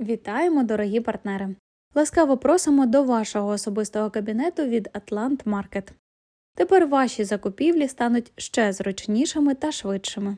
Вітаємо, дорогі партнери! Ласкаво просимо до вашого особистого кабінету від Atlant Market. Тепер ваші закупівлі стануть ще зручнішими та швидшими.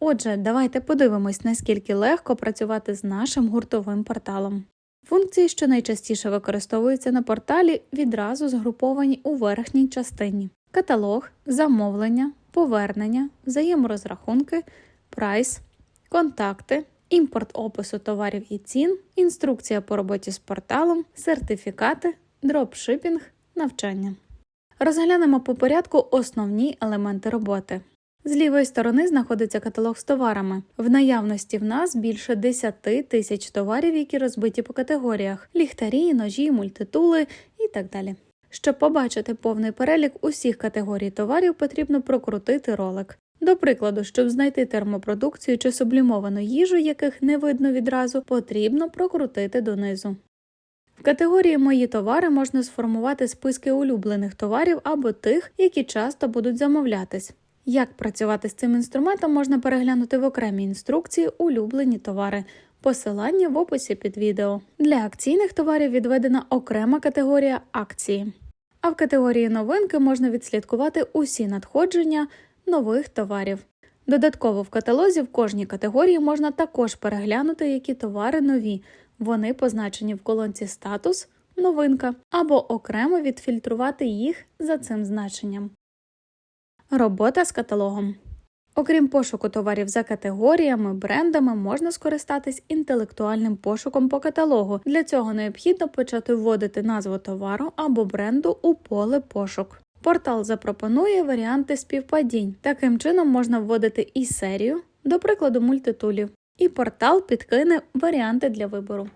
Отже, давайте подивимось, наскільки легко працювати з нашим гуртовим порталом. Функції, що найчастіше використовуються на порталі, відразу згруповані у верхній частині: каталог, замовлення, повернення, взаєморозрахунки, прайс, контакти, імпорт опису товарів і цін, інструкція по роботі з порталом, сертифікати, дропшипінг, навчання. Розглянемо по порядку основні елементи роботи. З лівої сторони знаходиться каталог з товарами. В наявності в нас більше 10 тисяч товарів, які розбиті по категоріях: ліхтарі, ножі, мультитули і так далі. Щоб побачити повний перелік усіх категорій товарів, потрібно прокрутити ролик. До прикладу, щоб знайти термопродукцію чи сублімовану їжу, яких не видно відразу, потрібно прокрутити донизу. В категорії Мої товари можна сформувати списки улюблених товарів або тих, які часто будуть замовлятись. Як працювати з цим інструментом можна переглянути в окремій інструкції Улюблені товари. Посилання в описі під відео. Для акційних товарів відведена окрема категорія акції. А в категорії новинки можна відслідкувати усі надходження нових товарів. Додатково в каталозі в кожній категорії можна також переглянути, які товари нові. Вони позначені в колонці Статус, новинка або окремо відфільтрувати їх за цим значенням. Робота з каталогом. Окрім пошуку товарів за категоріями, брендами можна скористатись інтелектуальним пошуком по каталогу. Для цього необхідно почати вводити назву товару або бренду у поле пошук. Портал запропонує варіанти співпадінь. Таким чином можна вводити і серію, до прикладу, мультитулів, і портал підкине варіанти для вибору.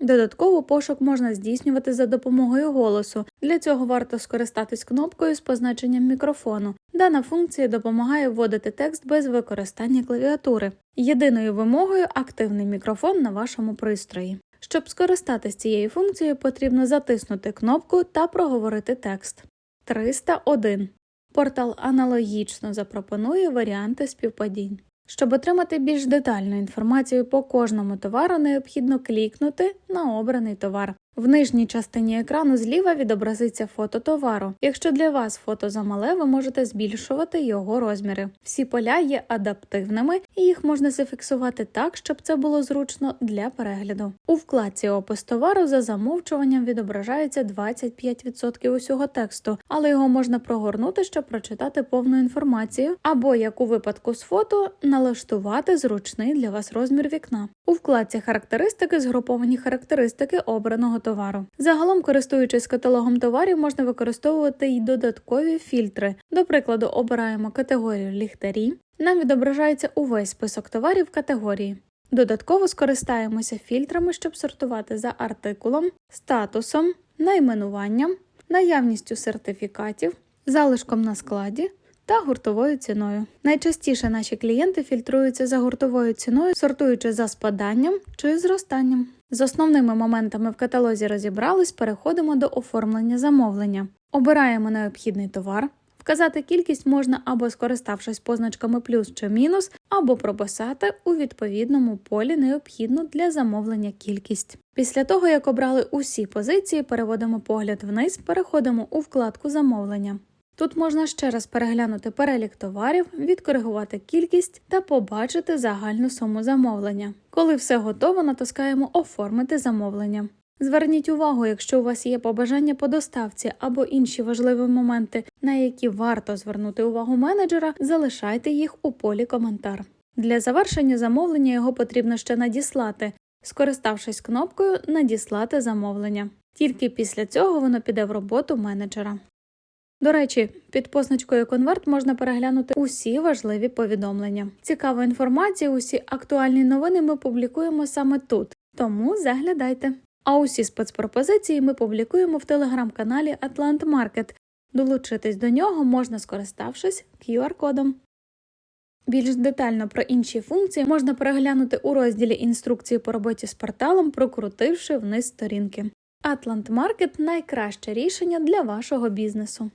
Додатково пошук можна здійснювати за допомогою голосу. Для цього варто скористатись кнопкою з позначенням мікрофону. Дана функція допомагає вводити текст без використання клавіатури. Єдиною вимогою активний мікрофон на вашому пристрої. Щоб скористатись цією функцією, потрібно затиснути кнопку та проговорити текст. 301. Портал аналогічно запропонує варіанти співпадінь. Щоб отримати більш детальну інформацію по кожному товару, необхідно клікнути на обраний товар. В нижній частині екрану зліва відобразиться фото товару. Якщо для вас фото замале, ви можете збільшувати його розміри. Всі поля є адаптивними і їх можна зафіксувати так, щоб це було зручно для перегляду. У вкладці Опис товару за замовчуванням відображається 25% усього тексту, але його можна прогорнути, щоб прочитати повну інформацію, або як у випадку з фото налаштувати зручний для вас розмір вікна. У вкладці характеристики згруповані характеристики обраного товару. Загалом, користуючись каталогом товарів, можна використовувати й додаткові фільтри. До прикладу, обираємо категорію ліхтарі. Нам відображається увесь список товарів в категорії. Додатково скористаємося фільтрами, щоб сортувати за артикулом, статусом, найменуванням, наявністю сертифікатів, залишком на складі та гуртовою ціною. Найчастіше наші клієнти фільтруються за гуртовою ціною, сортуючи за спаданням чи зростанням. З основними моментами в каталозі розібрались, переходимо до оформлення замовлення. Обираємо необхідний товар. Вказати кількість можна або скориставшись позначками плюс чи мінус, або прописати у відповідному полі необхідну для замовлення кількість. Після того, як обрали усі позиції, переводимо погляд вниз, переходимо у вкладку замовлення. Тут можна ще раз переглянути перелік товарів, відкоригувати кількість та побачити загальну суму замовлення. Коли все готово, натискаємо Оформити замовлення. Зверніть увагу, якщо у вас є побажання по доставці або інші важливі моменти, на які варто звернути увагу менеджера, залишайте їх у полі коментар. Для завершення замовлення його потрібно ще надіслати, скориставшись кнопкою Надіслати замовлення. Тільки після цього воно піде в роботу менеджера. До речі, під позначкою конверт можна переглянути усі важливі повідомлення. Цікаву інформацію, усі актуальні новини ми публікуємо саме тут, тому заглядайте. А усі спецпропозиції ми публікуємо в телеграм-каналі Atlant Market. Долучитись до нього можна скориставшись QR-кодом. Більш детально про інші функції можна переглянути у розділі інструкції по роботі з порталом, прокрутивши вниз сторінки. Atlant Market – найкраще рішення для вашого бізнесу.